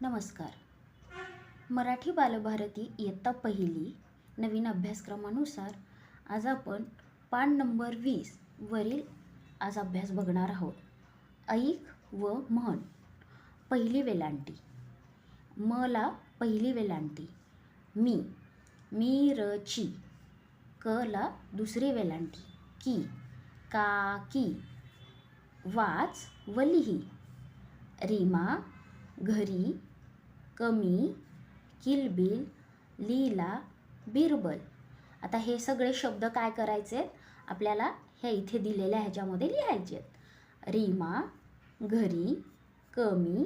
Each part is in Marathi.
नमस्कार. मराठी बालभारती इयत्ता पहिली नवीन अभ्यासक्रमानुसार आज आपण पान नंबर वीस वरील आज अभ्यास बघणार आहोत. ऐक व म्हण. पहिली वेलांटी. मला पहिली वेलांटी. मी. मी र ची. क ला दुसरी वेलांटी. की. का की. वाच व लिही. रीमा घरी कमी किलबिल लीला बिरबल. आता हे सगळे शब्द काय करायचे? आहेत आपल्याला ह्या इथे दिलेल्या ह्याच्यामध्ये लिहायचे आहेत. रीमा घरी कमी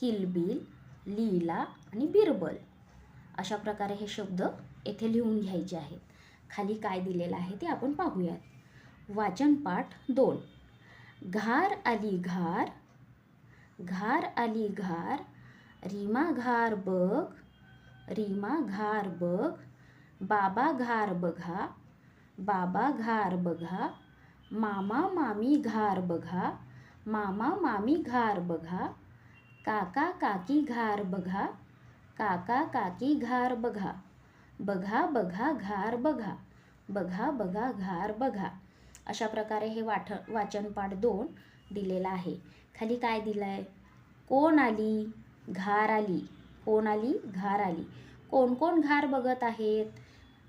किलबिल लीला आणि बिरबल. अशा प्रकारे हे शब्द येथे लिहून घ्यायचे आहेत. खाली काय दिलेलं आहे ते आपण पाहूयात. वाचनपाठ दोन. घार आली घार घार आली घार, रीमा घार बघ, रीमा घार बघ, बाबा घार बघा, बाबा घार बघा, मामा मामी घार बघा, मामा मामी घार बघा, काका काकी घार बघा, काका काकी घार बघा बघा बघा घार बघा बघा बघा घार बघा. अशा प्रकारे हे वाठ वाचनपाठ दोन दिलेला आहे. खाली काय दिलं आहे कोण आली? घार आली. कोण आली? घार आली. कोण कोण घार बघत आहेत?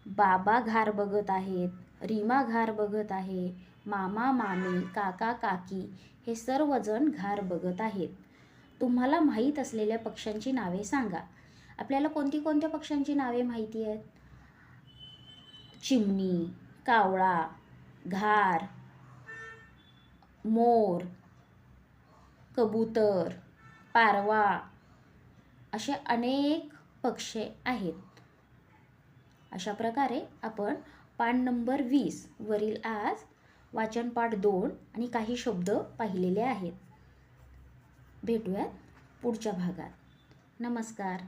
बाबा घार बघत आहेत. रीमा घार बघत आहे. मामा मामी काका काकी हे सर्वजण घार बघत आहेत. तुम्हाला माहीत असलेल्या पक्ष्यांची नावे सांगा. आपल्याला कोणती कोणत्या पक्ष्यांची नावे माहिती आहेत? चिमणी कावळा घार मोर कबूतर पारवा असे अनेक पक्षी आहेत. अशा प्रकारे आपण पान नंबर वीस वरील आज वाचनपाठ दोन आणि काही शब्द पाहिलेले आहेत. भेटूयात पुढच्या भागात. नमस्कार.